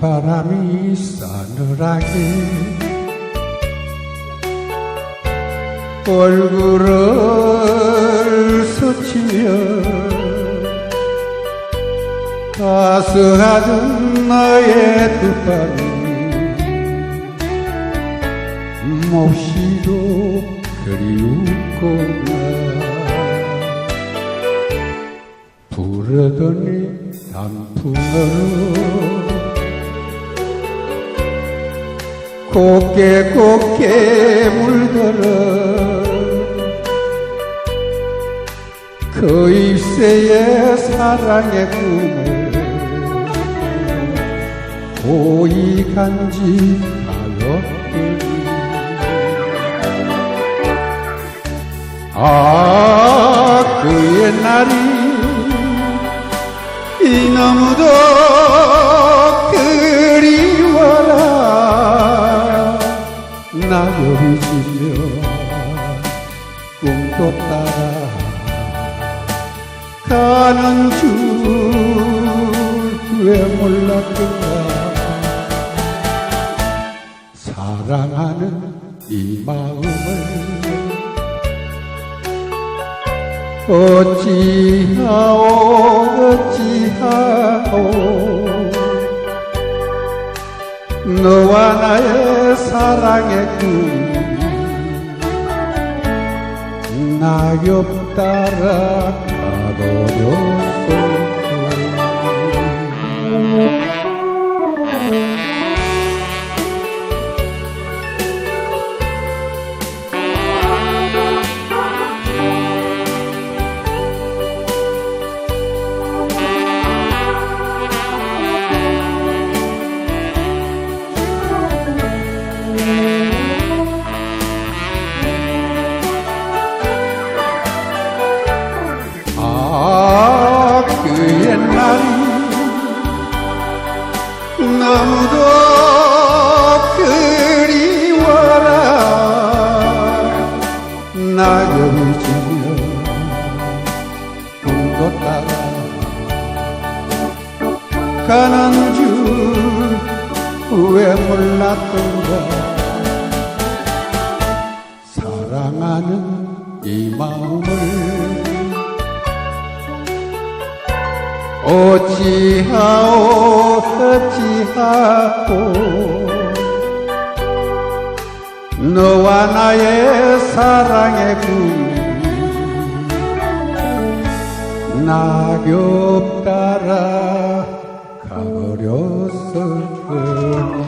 바람이 싸늘하게 얼굴을 스치며 가스하던 나의 두 발이 몹시도 그리웠구나. 부르더니 단풍으로 곱게 곱게 물들어. 그 입새의 사랑의 꿈을 고이 간직하였더니 아, 그 옛날이 이 너무도 낙엽이 지며 꿈도 따라 가는 줄 왜 몰랐던가? 사랑하는 이 마음을 어찌하오 어찌하오 너와 나의 사랑의 꿈 낙엽 따라 가버렸 너무도 그리워라. 낙엽이 지며 꿈도 따라. 가는 줄 왜 몰랐던가. 사랑하는 어찌하오 어찌하오? 너와 나의 사랑의 꿈 낙엽 따라 가버렸을 거야